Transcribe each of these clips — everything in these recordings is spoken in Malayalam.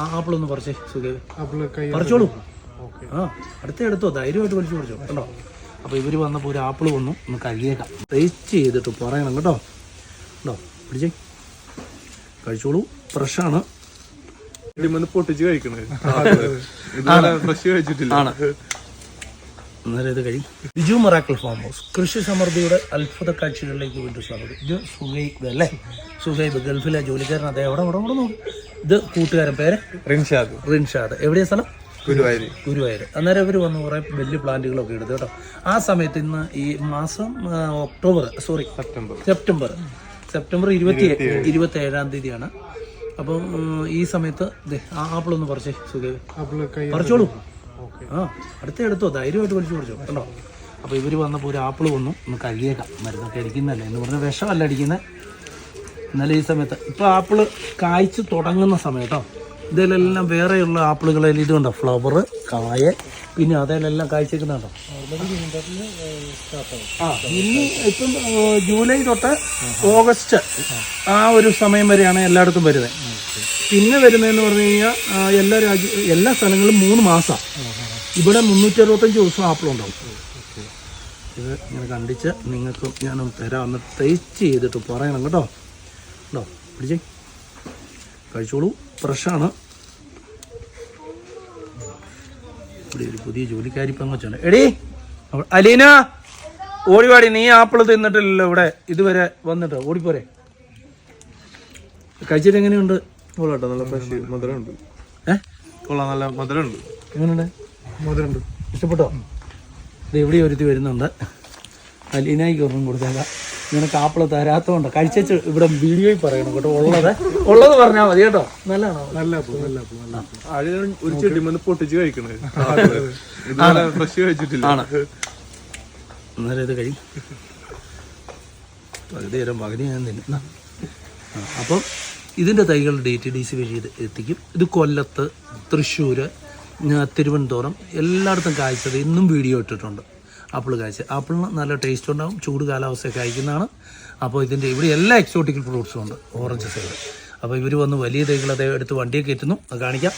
ആ ആപ്പിളൊന്ന് പറിച്ചേ സുഖേവ്. പറിച്ചോളൂ. ഓക്കെ. ആ അടുത്ത എടുത്തോ? ധൈര്യമായിട്ട് പറിച്ചു പറിച്ചോ. കേട്ടോ അപ്പോൾ ഇവർ വന്നപ്പോൾ ഒരു ആപ്പിൾ വന്നു ഒന്ന് കഴിയേക്കാം ടേസ്റ്റ് ചെയ്തിട്ട് പറയണം കേട്ടോ. കേട്ടോ പിടിച്ചേ. കഴിച്ചോളൂ. ഫ്രഷാണ് പൊട്ടിച്ച് കഴിക്കണേ. ഫ്രഷ് കഴിച്ചിട്ടില്ല. ആണ്. അന്നേരം ഇത് കഴി. ബിജു മറാക്കൽ ഫാം ഹൗസ് കൃഷി സമൃദ്ധിയുടെ അത്ഭുത കാഴ്ചകളിലേക്ക് വീണ്ടും സ്വാഗതം. ഇത് സുഹൈബ് അല്ലേ? സുഹൈബ് ഗൾഫിലെ ജോലിക്കാരൻ അതെ എവിടെ എവിടെ എവിടെ നോക്കും. ഇത് കൂട്ടുകാരൻ പേര്? റിൻഷാദ്. റിൻഷാദ്. എവിടെയാണ് സ്ഥലം? ഗുരുവായൂര്. ഗുരുവായൂർ അന്നേരം ഇവർ വന്ന് കുറേ വലിയ പ്ലാന്റുകളൊക്കെ എടുത്തു കേട്ടോ. ആ സമയത്ത് ഇന്ന് ഈ മാസം October sorry September. September. September ഇരുപത്തി ഇരുപത്തി ഏഴാം തീയതിയാണ്. അപ്പം ഈ സമയത്ത് ആ ആപ്പിളൊന്ന് പറിച്ചേ സുഖേ ആപ്പിളൊക്കെ കൈ പറിച്ചോളൂ. ആ അടുത്ത എടുത്തോ? ധൈര്യമായിട്ട് വലിച്ചു പറിച്ചോ കേട്ടോ അപ്പോൾ ഇവർ വന്നപ്പോൾ ഒരു ആപ്പിൾ വന്നു ഒന്ന് കഴിയേക്കാം മരുന്നൊക്കെ അടിക്കുന്നതല്ലേ? എന്ന് പറഞ്ഞ വിഷമല്ല അടിക്കുന്നത് എന്നാലും ഈ സമയത്ത് ഇപ്പോൾ ആപ്പിൾ കായ്ച്ച് തുടങ്ങുന്ന സമയത്തോ? ഇതിലെല്ലാം വേറെയുള്ള ആപ്പിളുകളിൽ ഇതുണ്ടോ ഫ്ലവർ കായ പിന്നെ അതിലെല്ലാം കായ്ച്ചേക്കുന്നുണ്ടോ ആ ഇനി ഇപ്പം ജൂലൈ തൊട്ട് ഓഗസ്റ്റ് ആ ഒരു സമയം വരെയാണ് എല്ലായിടത്തും വരുന്നത് പിന്നെ വരുന്നതെന്ന് പറഞ്ഞു കഴിഞ്ഞാൽ എല്ലാ രാജ്യ എല്ലാ സ്ഥലങ്ങളിലും മൂന്ന് മാസമാണ് ഇവിടെ മുന്നൂറ്റി അറുപത്തഞ്ച് ദിവസം ആപ്പിൾ ഉണ്ടാവും. ഇത് ഇങ്ങനെ കണ്ടിച്ച് നിങ്ങൾക്ക് ഞാൻ തരാം. ഒന്ന് ടേസ്റ്റ് ചെയ്തിട്ട് പറയണം കേട്ടോ. കേട്ടോ പിടിച്ചേ. കഴിച്ചോളൂ. ഫ്രഷാണ്. ഇവിടെ ഒരു പുതിയ ജോലിക്കാരി പങ്കുവച്ചാണ് എടീ അലീന ഓടിവാടി. നീ ആപ്പിൾ തിന്നിട്ടില്ലല്ലോ ഇവിടെ. ഇതുവരെ വന്നിട്ട് ഓടിപ്പോരെ. കഴിച്ചിട്ട് എങ്ങനെയുണ്ട്? കൊള്ളാട്ടോ നല്ല ഫ്രഷ് മധുരമുണ്ട്. ഏ? കൊള്ളാം നല്ല മധുരമുണ്ട്. എങ്ങനെയുണ്ട്? മധുരമുണ്ട്. ഇഷ്ടപ്പെട്ടോ? ഇത് എവിടെ ഒരുത്തി വരുന്നുണ്ട്. അലീനായിക്ക് ഒന്നും കൊടുത്തേക്കാം. ഇങ്ങനെ കാപ്പിള തരാത്തതുകൊണ്ട് കഴിച്ചു ഇവിടെ വീഡിയോയിൽ പറയണം കേട്ടോ. ഉള്ളത്. ഉള്ളത് പറഞ്ഞാൽ മതി കേട്ടോ. നല്ലതാണോ? നല്ല ഒരു ചെടിമന്ന് പൊട്ടിച്ച് കഴിക്കണത് ഇതുവരെ ഫ്രഷ് കഴിച്ചിട്ടില്ല. ആണ്. അന്നേരം ഇത് കഴി. പകുതി നേരം പകുതി ഞാൻ നിന്ന അപ്പം ഇതിന്റെ തൈകൾ ഡി ടി ഡി സി വഴി എത്തിക്കും. ഇത് കൊല്ലത്ത് തൃശ്ശൂർ തിരുവനന്തപുരം എല്ലായിടത്തും കായ്ച്ചത് ഇന്നും വീഡിയോ ഇട്ടിട്ടുണ്ട്. ആപ്പിൾ കാഴ്ച. ആപ്പിളിന് നല്ല ടേസ്റ്റ് ഉണ്ടാകും ചൂട് കാലാവസ്ഥയൊക്കെ അയക്കുന്നതാണ് അപ്പോൾ ഇതിന്റെ ഇവിടെ എല്ലാ എക്സോട്ടിക്കൽ ഫ്രൂട്ട്സും ഉണ്ട് ഓറഞ്ച് സൈഡ് അപ്പോൾ ഇവർ വന്ന് വലിയ തൈകൾ അതേ എടുത്ത് വണ്ടിയെ കയറ്റുന്നു അത് കാണിക്കാം.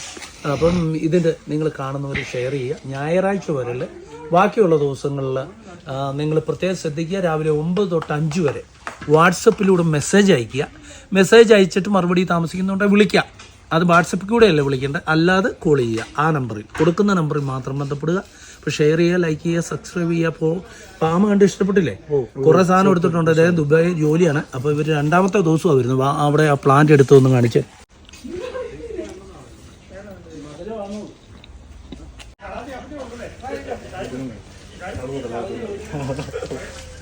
അപ്പം ഇതിന്റെ നിങ്ങൾ കാണുന്നവർ ഷെയർ ചെയ്യുക. ഞായറാഴ്ച വരെ ബാക്കിയുള്ള ദിവസങ്ങളിൽ നിങ്ങൾ പ്രത്യേകം ശ്രദ്ധിക്കുക. രാവിലെ ഒമ്പത് തൊട്ട് അഞ്ച് വരെ. വാട്സപ്പിലൂടെ മെസ്സേജ് അയക്കുക. മെസ്സേജ് അയച്ചിട്ട് മറുപടി താമസിക്കുന്നുണ്ടെങ്കിൽ വിളിക്കുക അത് വാട്സപ്പിൽ കൂടെയല്ല വിളിക്കേണ്ടത്? അല്ലാതെ കോൾ ചെയ്യുക. ആ നമ്പറിൽ. കൊടുക്കുന്ന നമ്പറിൽ മാത്രം ബന്ധപ്പെടുക. അപ്പോൾ ഷെയർ ചെയ്യുക ലൈക്ക് ചെയ്യുക സബ്സ്ക്രൈബ് ചെയ്യുക. അപ്പോൾ പാമ കണ്ട് ഇഷ്ടപ്പെട്ടില്ലേ? കുറേ സാധനം എടുത്തിട്ടുണ്ട്. അദ്ദേഹം ദുബായ് ജോലിയാണ്. അപ്പോൾ ഇവർ രണ്ടാമത്തെ ദിവസമാണ് വരുന്നത്. അവിടെ ആ പ്ലാന്റ് എടുത്തു ഒന്ന് കാണിച്ച്.